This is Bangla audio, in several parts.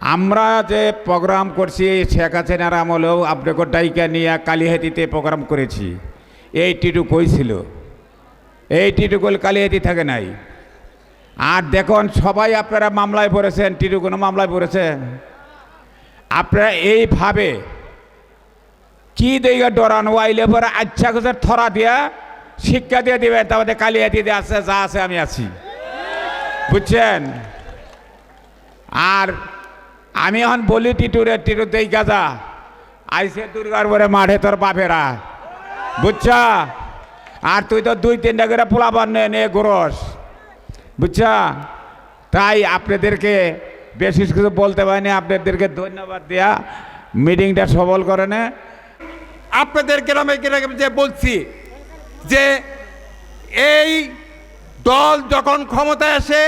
আমরা যে প্রোগ্রাম করছি, শেখ হাসিনার আমলেও আপনাকে ডাইকা নিয়ে কালিহাতিতে প্রোগ্রাম করেছি। এই টিটু কইছিল এই টিটুকুল কালিহাতি থাকে নাই? আর দেখুন, সবাই আপনারা মামলায় পড়েছেন, টিটু কোনো মামলায় পড়েছেন? আপনারা এইভাবে কি দিকে ডরানো? আইলে পরে আচ্ছা করে থরা দিয়া শিক্ষা দিয়ে দিবেন, তারপরে কালিয়াতি দিয়ে আছে যা আছে আমি আছি। বুঝছেন? আর আমি এখন বলি টিটুরে, টিটু দেই গাজা। আইসে দুর্গার পরে মাঠে তোর বাপেরা। বুঝছা? আর তুই তো দুই তিনটা করে পোলাবার নিয়ে নিয়ে গোরস বুঝছা? তাই আপনাদেরকে বেশি কিছু বলতে পারিনি, আপনাদেরকে ধন্যবাদ দেয়া মিটিংটা সবল করে নে। আপনাদের গ্রামে গ্রামে যে বলছি, যে এই দল যখন ক্ষমতায় আসে,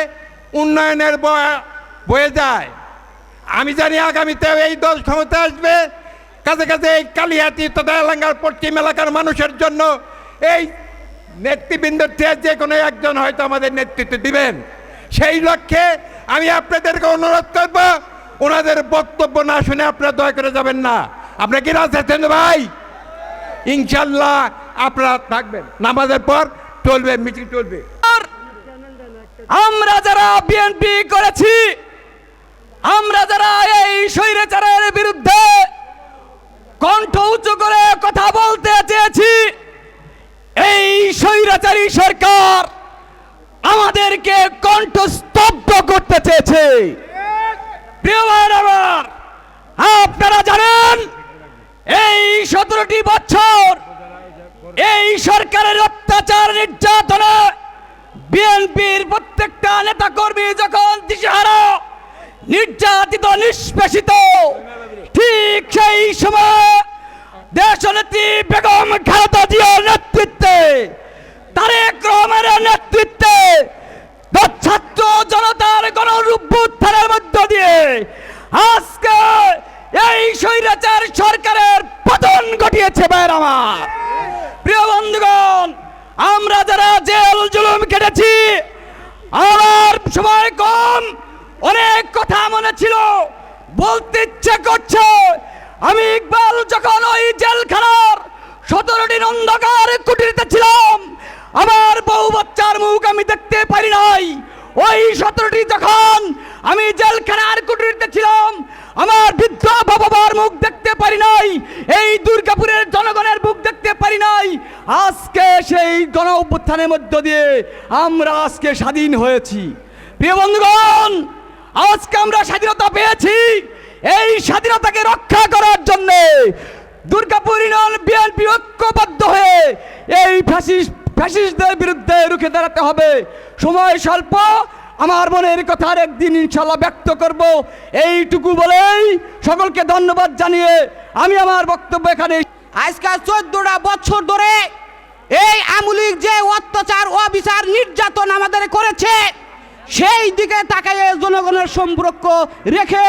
উন্নয়নের বয়ে যায়। আমি জানি আগামীতে এই দল ক্ষমতায় আসবে। কাছে কাছে এই কালিহাতি তথা এলাকার পশ্চিম এলাকার মানুষের জন্য এই নেতৃবৃন্দের চেয়ে যে কোনো একজন হয়তো আমাদের নেতৃত্ব দিবেন। সেই লক্ষ্যে আমি আপনাদেরকে অনুরোধ করব, ওনাদের বক্তব্য না শুনে আপনারা দয়া করে যাবেন না। আপনারা কি রাজ আছেন ভাই? ইনশাল্লাহ আপনারা থাকবেন। নামাজের পর চলবে মিটিং চলবে। আমরা যারা বিএনপি করেছি আমরা যারা এই স্বৈরাচারের বিরুদ্ধে কণ্ঠ উঁচু করে কথা বলতে চেয়েছি, এই স্বৈরাচারী সরকার আমাদেরকে কণ্ঠ স্তব্ধ করতে চেয়েছে। আমার, আপনারা জানেন, এই সতেরোটি বছর এই সরকারের অত্যাচার নির্যাতনে বিএনপির প্রত্যেকটা নেতা কর্মী যখন দিশেহারা নির্যাতিত, নিষ্পেষিত। ঠিক সেই সময় দেশনেত্রী বেগম খালেদা জিয়ার নেতৃত্বে, তারেক রহমানের নেতৃত্বে ছাত্র জনতার গণ অভ্যুত্থানের মধ্য দিয়ে আজকে এই স্বৈরাচার সরকারের পতন ঘটিয়েছে ভাইয়ের আমার। প্রিয় বন্ধুগণ, আমরা যারা জেল জুলুম কেটেছি আমার সময় কম ছিল। বলতে ইচ্ছে করছে, আমি ইকবাল যখন ওই জেলখানার সতেরোটি অন্ধকার কুটিরতে ছিলাম, আমার বউ বাচ্চার মুখ আমি দেখতে পারি নাই। ওই সতেরোটি যখন আমি জেলখানার কুটিরতে ছিলাম, আমার বৃদ্ধ বাবার মুখ দেখতে পারি নাই, এই দুর্গাপুরের জনগণের মুখ দেখতে পারি নাই। আজকে সেই গণ অভ্যুত্থানের মধ্য দিয়ে আমরা আজকে স্বাধীন হয়েছি। প্রিয় বন্ধুগণ আজকে আমরা স্বাধীনতা পেয়েছি। এই স্বাধীনতাকে রক্ষা করার জন্য দুর্গাপুর ইউনিয়ন বিএনপি ঐক্যবদ্ধ হয়ে এই ফ্যাসিস্ট ফ্যাসিস্টদের বিরুদ্ধে রুখে দাঁড়াতে হবে। সময় স্বল্প। আমার মনের কথার একদিন ইনশাল্লাহ ব্যক্ত করব। এইটুকু বলেই সকলকে ধন্যবাদ জানিয়ে আমি আমার বক্তব্য এখানে আজকাল চোদ্দটা বছর ধরে এই আমুলিক যে অত্যাচার, অবিচার, নির্যাতন আমাদের করেছে সেই দিকে তাকায় জনগণের সম্পর্ক রেখে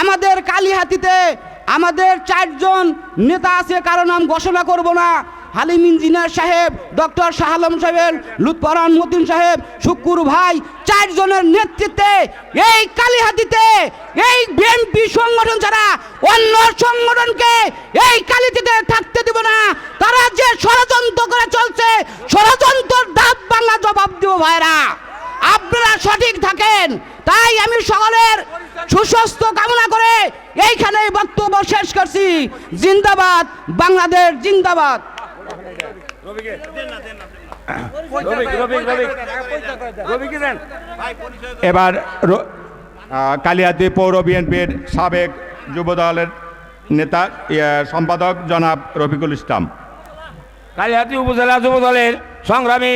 আমাদের কালীহাতিতে আমাদের চারজন নেতা আছে, কারও নাম ঘোষণা করব না। হালিম ইঞ্জিনিয়ার সাহেব, ডক্টর শাহ আলম সাহেব, লুৎফরান মতিন সাহেব, শুক্কুর ভাই, চারজনের নেতৃত্বে এই কালীহাতিতে এই বিএনপি সংগঠন ছাড়া অন্য সংগঠনকে এই কালীহাতিতে থাকতে দেব না। তারা যে ষড়যন্ত্র করে চলছে ষড়যন্ত্রের দাঁত বাংলা জবাব দেব ভাইরা সঠিক থাকেন। তাই আমি সকলের সুস্বাস্থ্য কামনা করে এইখানে বক্তব্য শেষ করছি। জিন্দাবাদ বাংলাদেশ জিন্দাবাদ। এবার কালিয়াদি পৌর বিএনপির সাবেক যুবদলের নেতা সম্পাদক জনাব রফিকুল ইসলাম। কালিহাতি উপজেলা যুব দলের সংগ্রামী